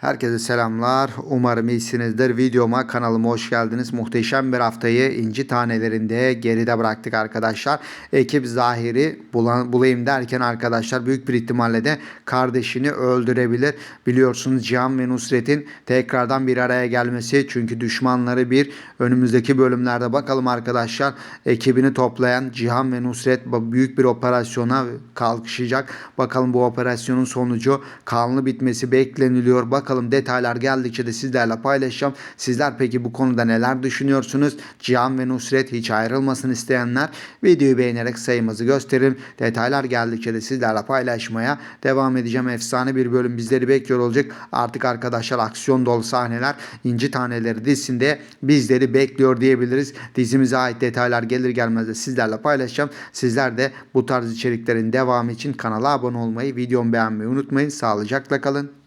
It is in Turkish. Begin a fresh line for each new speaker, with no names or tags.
Herkese selamlar. Umarım iyisinizdir. Videoma kanalıma hoş geldiniz. Muhteşem bir haftayı inci tanelerinde geride bıraktık arkadaşlar. Ekip Zahiri bulan, bulayım derken arkadaşlar büyük bir ihtimalle de kardeşini öldürebilir. Biliyorsunuz Cihan ve Nusret'in tekrardan bir araya gelmesi. Çünkü düşmanları bir. Önümüzdeki bölümlerde bakalım arkadaşlar. Ekibini toplayan Cihan ve Nusret büyük bir operasyona kalkışacak. Bakalım bu operasyonun sonucu kanlı bitmesi bekleniliyor. Bakalım detaylar geldikçe de sizlerle paylaşacağım. Sizler peki bu konuda neler düşünüyorsunuz? Cihan ve Nusret hiç ayrılmasın isteyenler videoyu beğenerek sayımızı gösterin. Detaylar geldikçe de sizlerle paylaşmaya devam edeceğim. Efsane bir bölüm bizleri bekliyor olacak. Artık arkadaşlar aksiyon dolu sahneler İnci Taneleri dizisinde bizleri bekliyor diyebiliriz. Dizimize ait detaylar gelir gelmez de sizlerle paylaşacağım. Sizler de bu tarz içeriklerin devamı için kanala abone olmayı, videomu beğenmeyi unutmayın. Sağlıcakla kalın.